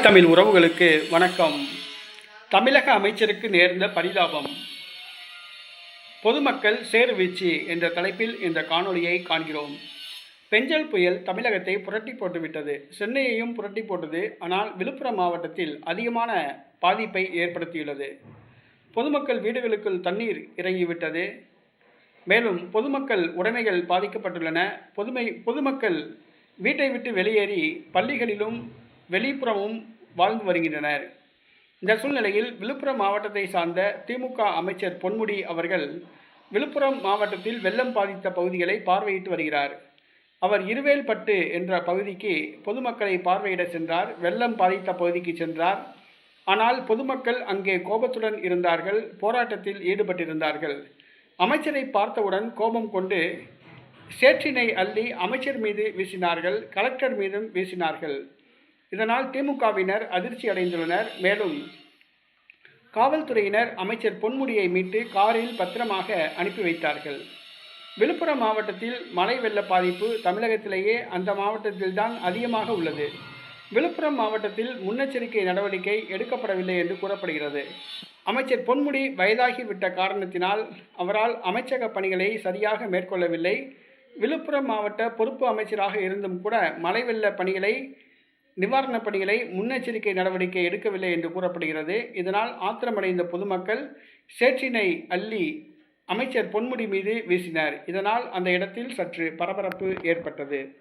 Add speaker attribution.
Speaker 1: தமிழ் உறவுகளுக்கு வணக்கம். தமிழக அமைச்சருக்கு நேர்ந்த பரிதாபம். பொதுமக்கள் சேறுவீழ்ச்சி என்ற தலைப்பில் இந்த காணொளியை காண்கிறோம். பெஞ்சல் புயல் தமிழகத்தை புரட்டி போட்டுவிட்டது. சென்னையையும் புரட்டி போட்டது ஆனால் விழுப்புரம் மாவட்டத்தில் அதிகமான பாதிப்பை ஏற்படுத்தியுள்ளது. பொதுமக்கள் வீடுகளுக்குள் தண்ணீர் இறங்கிவிட்டது. மேலும் பொதுமக்கள் உடைமைகள் பாதிக்கப்பட்டுள்ளன. பொதுமை பொதுமக்கள் வீட்டை விட்டு வெளியேறி பள்ளிகளிலும் வெளிப்புறமும் வாழ்ந்து வருகின்றனர். இந்த சூழ்நிலையில் விழுப்புரம் மாவட்டத்தை சார்ந்த திமுக அமைச்சர் பொன்முடி அவர்கள் விழுப்புரம் மாவட்டத்தில் வெள்ளம் பாதித்த பகுதிகளை பார்வையிட்டு வருகிறார். அவர் இருவேல்பட்டு என்ற பகுதிக்கு பொதுமக்களை பார்வையிட சென்றார். வெள்ளம் பாதித்த பகுதிக்கு சென்றார். ஆனால் பொதுமக்கள் அங்கே கோபத்துடன் இருந்தார்கள். போராட்டத்தில் ஈடுபட்டிருந்தார்கள். அமைச்சரை பார்த்தவுடன் கோபம் கொண்டு சேற்றினை அள்ளி அமைச்சர் மீது வீசினார்கள். கலெக்டர் மீதும் வீசினார்கள். இதனால் திமுகவினர் அதிர்ச்சி அடைந்துள்ளனர். மேலும் காவல்துறையினர் அமைச்சர் பொன்முடியை மீட்டு காரில் பத்திரமாக அனுப்பி வைத்தார்கள். விழுப்புரம் மாவட்டத்தில் மழை வெள்ள பாதிப்பு தமிழகத்திலேயே அந்த மாவட்டத்தில்தான் அதிகமாக உள்ளது. விழுப்புரம் மாவட்டத்தில் முன்னெச்சரிக்கை நடவடிக்கை எடுக்கப்படவில்லை என்று கூறப்படுகிறது. அமைச்சர் பொன்முடி வயதாகிவிட்ட காரணத்தினால் அவரால் அமைச்சக பணிகளை சரியாக மேற்கொள்ளவில்லை. விழுப்புரம் மாவட்ட பொறுப்பு அமைச்சராக இருந்தும் கூட மழை வெள்ள பணிகளை நிவாரணப் பணிகளை முன்னெச்சரிக்கை நடவடிக்கை எடுக்கவில்லை என்று கூறப்படுகிறது. இதனால் ஆத்திரமடைந்த பொதுமக்கள் சேற்றினை அள்ளி அமைச்சர் பொன்முடி மீது வீசினர். இதனால் அந்த இடத்தில் சற்று பரபரப்பு ஏற்பட்டது.